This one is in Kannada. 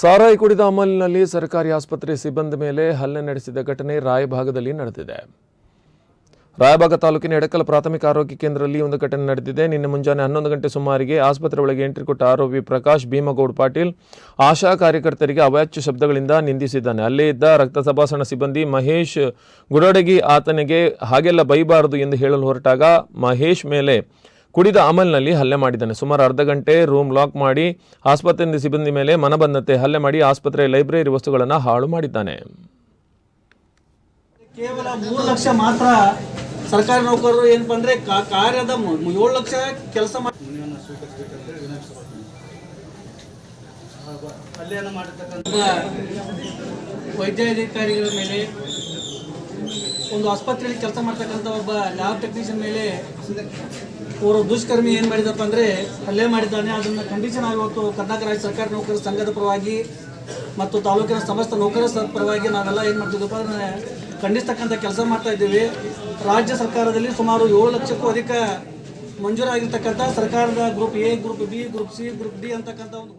ಸಾರಾಯಿ ಕುಡಿದ ಅಮಲಿನಲ್ಲಿ ಸರ್ಕಾರಿ ಆಸ್ಪತ್ರೆ ಸಿಬ್ಬಂದಿ ಮೇಲೆ ಹಲ್ಲೆ ನಡೆಸಿದ ಘಟನೆ ರಾಯಭಾಗದಲ್ಲಿ ನಡೆದಿದೆ. ರಾಯಭಾಗ ತಾಲೂಕಿನ ಎಡಕಲ್ ಪ್ರಾಥಮಿಕ ಆರೋಗ್ಯ ಕೇಂದ್ರದಲ್ಲಿ ಒಂದು ಘಟನೆ ನಡೆದಿದೆ. ನಿನ್ನೆ ಮುಂಜಾನೆ ಹನ್ನೊಂದು ಗಂಟೆ ಸುಮಾರಿಗೆ ಆಸ್ಪತ್ರೆ ಒಳಗೆ ಎಂಟ್ರಿ ಕೊಟ್ಟ ಆರೋಪಿ ಪ್ರಕಾಶ್ ಭೀಮಗೌಡ್ ಪಾಟೀಲ್ ಆಶಾ ಕಾರ್ಯಕರ್ತರಿಗೆ ಅವಾಚ್ಯ ಶಬ್ದಗಳಿಂದ ನಿಂದಿಸಿದ್ದಾನೆ. ಅಲ್ಲೇ ಇದ್ದ ರಕ್ತ ತಪಾಸಣಾ ಸಿಬ್ಬಂದಿ ಮಹೇಶ್ ಗುಡಡಗಿ ಆತನಿಗೆ ಹಾಗೆಲ್ಲ ಬೈಬಾರದು ಎಂದು ಹೇಳಲು ಹೊರಟಾಗ ಮಹೇಶ್ ಮೇಲೆ ಕುಡಿದ ಅಮಲ್ನಲ್ಲಿ ಹಲ್ಲೆ ಮಾಡಿದ್ದಾನೆ. ಸುಮಾರು ಅರ್ಧ ಗಂಟೆ ರೂಮ್ ಲಾಕ್ ಮಾಡಿ ಆಸ್ಪತ್ರೆಯಿಂದ ಸಿಬ್ಬಂದಿ ಮೇಲೆ ಮನಬಂದಂತೆ ಹಲ್ಲೆ ಮಾಡಿ ಆಸ್ಪತ್ರೆ ಲೈಬ್ರರಿ ವಸ್ತುಗಳನ್ನು ಹಾಳು ಮಾಡಿದ್ದಾನೆ. ಕೇವಲ ಮೂರು ಲಕ್ಷ ಮಾತ್ರ ಸರ್ಕಾರಿ ನೌಕರರು ಏನಪ್ಪ ಅಂದ್ರೆ ಕಾರ್ಯದ ಏಳು ಲಕ್ಷ ಕೆಲಸ ಮಾಡಿ ವೈದ್ಯಾಧಿಕಾರಿಗಳ ಮೇಲೆ ಒಂದು ಆಸ್ಪತ್ರೆಯಲ್ಲಿ ಕೆಲಸ ಮಾಡ್ತಕ್ಕಂಥ ಒಬ್ಬ ಲ್ಯಾಬ್ ಟೆಕ್ನಿಷಿಯನ್ ಮೇಲೆ ಅವರು ದುಷ್ಕರ್ಮಿ ಏನು ಮಾಡಿದಪ್ಪ ಅಂದರೆ ಹಲ್ಲೆ ಮಾಡಿದ್ದಾನೆ. ಅದನ್ನು ಕಂಡೀಷನ್ ಆಗಿವತ್ತು ಕರ್ನಾಟಕ ರಾಜ್ಯ ಸರ್ಕಾರಿ ನೌಕರರ ಸಂಘದ ಪರವಾಗಿ ಮತ್ತು ತಾಲೂಕಿನ ಸಮಸ್ತ ನೌಕರರ ಪರವಾಗಿ ನಾವೆಲ್ಲ ಏನು ಮಾಡ್ತಿದ್ದಪ್ಪ ಅಂದರೆ ಖಂಡಿಸ್ತಕ್ಕಂಥ ಕೆಲಸ ಮಾಡ್ತಾ ಇದ್ದೀವಿ. ರಾಜ್ಯ ಸರ್ಕಾರದಲ್ಲಿ ಸುಮಾರು ಏಳು ಲಕ್ಷಕ್ಕೂ ಅಧಿಕ ಮಂಜೂರಾಗಿರ್ತಕ್ಕಂಥ ಸರ್ಕಾರದ group A group B group C group D ಅಂತಕ್ಕಂಥ ಒಂದು